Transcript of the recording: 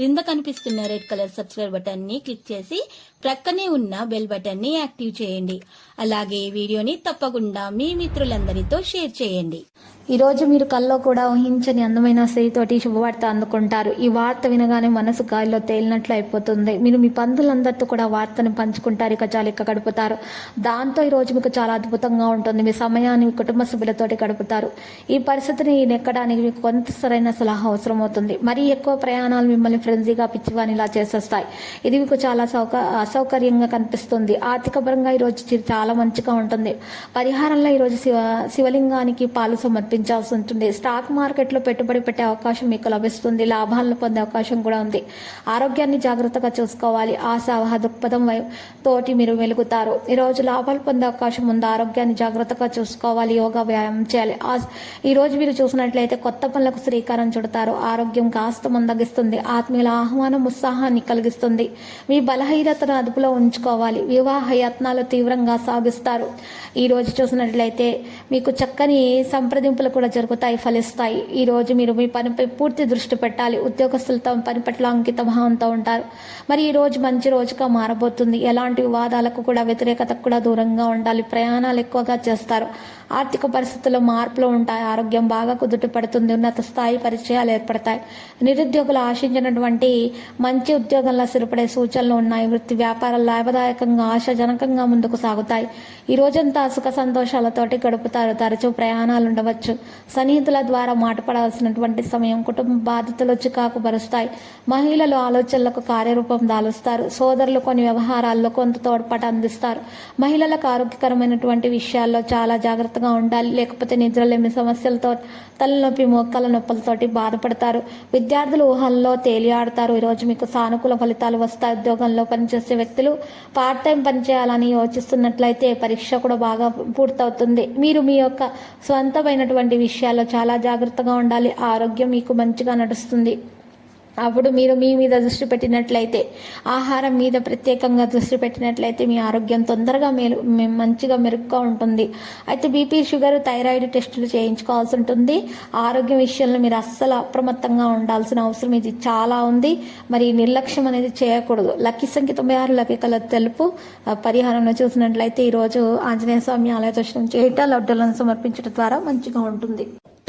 క్రింద కనిపిస్తున్న red colour subscribe బటన్ని క్లిక్ చేసి ప్రక్కనే ఉన్న బెల్ బటన్ని యాక్టివ్ చేయండి. అలాగే వీడియోని తప్పకుండా మీ మిత్రులందరితో షేర్ చేయండి. ఈ రోజు మీరు కల్లో కూడా ఊహించని అందమైన స్త్రీతోటి శుభవార్త అందుకుంటారు. ఈ వార్త వినగానే మనసు గాలిలో తేలినట్లు అయిపోతుంది. మీరు మీ పంతులందరితో కూడా వార్తను పంచుకుంటారు ఇక చాలా ఇక్క గడుపుతారు. దాంతో ఈ రోజు మీకు చాలా అద్భుతంగా ఉంటుంది. మీ సమయాన్ని మీ కుటుంబ సభ్యులతోటి గడుపుతారు. ఈ పరిస్థితిని నెక్కడానికి మీకు కొంత సరైన సలహా అవసరం అవుతుంది మరీ ఎక్కువ ప్రయాణాలు మిమ్మల్ని ఫ్రెంజీగా పిచ్చివానిలా చేసేస్తాయి. ఇది మీకు చాలా సౌక అసౌకర్యంగా కనిపిస్తుంది. ఆర్థిక పరంగా ఈరోజు చాలా మంచిగా ఉంటుంది. పరిహారంలో ఈరోజు శివ శివలింగానికి పాలు సమర్పించాల్సి ఉంటుంది. స్టాక్ మార్కెట్లో పెట్టుబడి పెట్టే అవకాశం మీకు లభిస్తుంది. లాభాలను పొందే అవకాశం కూడా ఉంది. ఆరోగ్యాన్ని జాగ్రత్తగా చూసుకోవాలి. ఆశావహ దృక్పథం తోటి మీరు వెలుగుతారు ఈరోజు లాభాలు పొందే అవకాశం ఉంది. ఆరోగ్యాన్ని జాగ్రత్తగా చూసుకోవాలి. యోగా వ్యాయామం చేయాలి. ఈరోజు మీరు చూసినట్లయితే కొత్త పనులకు శ్రీకారం చుడతారు. ఆరోగ్యం కాస్త మందగిస్తుంది. ఆత్మీయుల ఆహ్వానం ఉత్సాహాన్ని కలిగిస్తుంది. మీ బలహీనతను అదుపులో ఉంచుకోవాలి. వివాహ యత్నాలు తీవ్రంగా సాగిస్తారు. ఈ రోజు చూసినట్లయితే మీకు చక్కని సంప్రదింపులు కూడా జరుగుతాయి ఫలిస్తాయి. ఈ రోజు మీరు మీ పనిపై పూర్తి దృష్టి పెట్టాలి. ఉద్యోగస్తులతో పని పట్ల అంకిత భావంతో ఉంటారు. మరి ఈ రోజు మంచి రోజుగా మారబోతుంది. ఎలాంటి వివాదాలకు కూడా వ్యతిరేకతకు కూడా దూరంగా ఉండాలి. ప్రయాణాలు ఎక్కువగా చేస్తారు. ఆర్థిక పరిస్థితుల్లో మార్పులు ఉంటాయి. ఆరోగ్యం బాగా కుదుట పడుతుంది. ఉన్నత స్థాయి పరిచయాలు ఏర్పడతాయి. నిరుద్యోగులు ఆశించినటువంటి మంచి ఉద్యోగంలో స్థిరపడే సూచనలు ఉన్నాయి. వృత్తి వ్యాపారాలు లాభదాయకంగా ఆశాజనకంగా ముందుకు సాగుతాయి. ఈ రోజంతా సుఖ సంతోషాలతోటి గడుపుతారు. తరచూ ప్రయాణాలు ఉండవచ్చు. సన్నిహితుల ద్వారా మాటపడాల్సినటువంటి సమయం కుటుంబ బాధ్యతలు చికాకు పరుస్తాయి మహిళలు ఆలోచనలకు కార్యరూపం దాలుస్తారు. సోదరులు కొన్ని వ్యవహారాల్లో కొంత తోడ్పాటు అందిస్తారు. మహిళలకు ఆరోగ్యకరమైనటువంటి విషయాల్లో చాలా జాగ్రత్తగా ఉండాలి. లేకపోతే నిద్రలేమి సమస్యలతో తలనొప్పి మోకాల నొప్పులతోటి బాధపడతారు. విద్యార్థులు ఊహల్లో తేలియాడతారు ఈరోజు మీకు సానుకూల ఫలితాలు వస్తాయి. ఉద్యోగంలో పనిచేసే వ్యక్తులు పార్ట్ టైం పనిచేయాలని యోచిస్తున్నట్లయితే పరీక్ష కూడా బాగా పూర్తవుతుంది. మీరు మీ యొక్క స్వంతమైనటువంటి విషయాల్లో చాలా జాగ్రత్తగా ఉండాలి. ఆరోగ్యం మీకు మంచిగా నడుస్తుంది. అప్పుడు మీరు మీ మీద దృష్టి పెట్టినట్లయితే ఆహారం మీద ప్రత్యేకంగా దృష్టి పెట్టినట్లయితే మీ ఆరోగ్యం తొందరగా మేలు మంచిగా మెరుగ్గా ఉంటుంది. అయితే బీపీ షుగర్ థైరాయిడ్ టెస్టులు చేయించుకోవాల్సి ఉంటుంది. ఆరోగ్యం విషయంలో మీరు అస్సలు అప్రమత్తంగా ఉండాల్సిన అవసరం ఇది చాలా ఉంది. మరి నిర్లక్ష్యం అనేది చేయకూడదు. లక్కీ సంఖ్య తొంభై ఆరు లక్కీ కలర్ తెలుపు. పరిహారంలో చూసినట్లయితే ఈరోజు ఆంజనేయ స్వామి ఆలయ దర్శనం చేయటం లడ్డూలను సమర్పించడం ద్వారా మంచిగా ఉంటుంది.